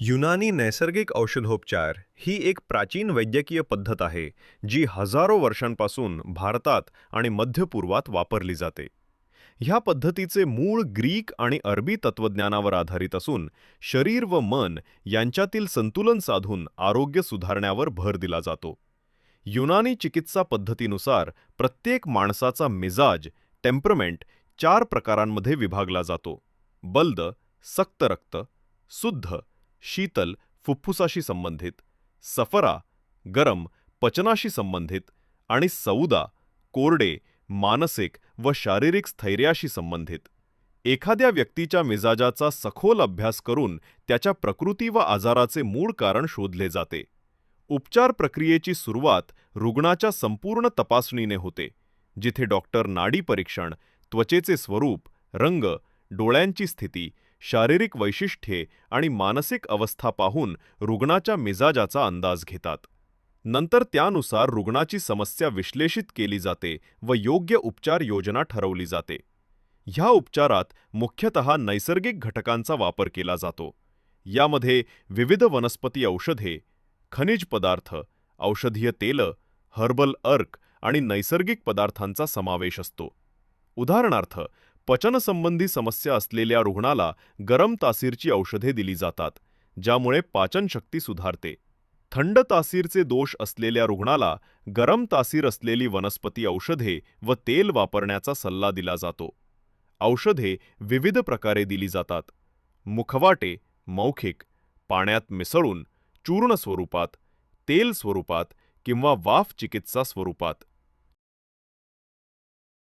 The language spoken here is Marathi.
युनानी नैसर्गिक औषधोपचार ही एक प्राचीन वैद्यकीय पद्धत आहे जी हजारो वर्षांपासून भारतात आणि मध्य पूर्वात वापरली जाते. ह्या पद्धतीचे मूळ ग्रीक आणि अरबी तत्त्वज्ञानावर आधारित असून शरीर व मन यांच्यातील संतुलन साधून आरोग्य सुधारण्यावर भर दिला जातो. युनानी चिकित्सा पद्धतीनुसार प्रत्येक माणसाचा मिजाज टेम्परमेंट चार प्रकारांमध्ये विभागला जातो. बल्द सक्तरक्त शुद्ध शीतल फुफ्फुसाशी संबंधित सफरा गरम पचनाशी संबंधित आणि सौदा कोरडे मानसिक व शारीरिक स्थैर्याशी संबंधित. एखाद्या व्यक्तीच्या मिजाजाचा सखोल अभ्यास करून त्याच्या प्रकृती व आजाराचे मूळ कारण शोधले जाते. उपचार प्रक्रियेची सुरुवात रुग्णाच्या संपूर्ण तपासणीने होते जिथे डॉक्टर नाडी परीक्षण त्वचेचे स्वरूप रंग डोळ्यांची स्थिती शारीरिक वैशिष्ट्ये आणि मानसिक अवस्था पाहून रुग्णाच्या मिजाजाचा अंदाज घेतात. नंतर त्यानुसार रुग्णाची समस्या विश्लेषित केली जाते व योग्य उपचार योजना ठरवली जाते. ह्या उपचारात मुख्यतः नैसर्गिक घटकांचा वापर केला जातो. यामध्ये विविध वनस्पती औषधे खनिज पदार्थ औषधीय तेलं हर्बल अर्क आणि नैसर्गिक पदार्थांचा समावेश असतो. उदाहरणार्थ पचनसंबंधी समस्या असलेल्या रुग्णाला गरम तासीरची औषधे दिली जातात ज्यामुळे पाचनशक्ती सुधारते. थंड तासीरचे दोष असलेल्या रुग्णाला गरम तासीर असलेली वनस्पती औषधे व तेल वापरण्याचा सल्ला दिला जातो. औषधे विविध प्रकारे दिली जातात. मुखवाटे मौखिक पाण्यात मिसळून चूर्ण स्वरूपात तेल स्वरूपात किंवा वाफ चिकित्सा स्वरूपात.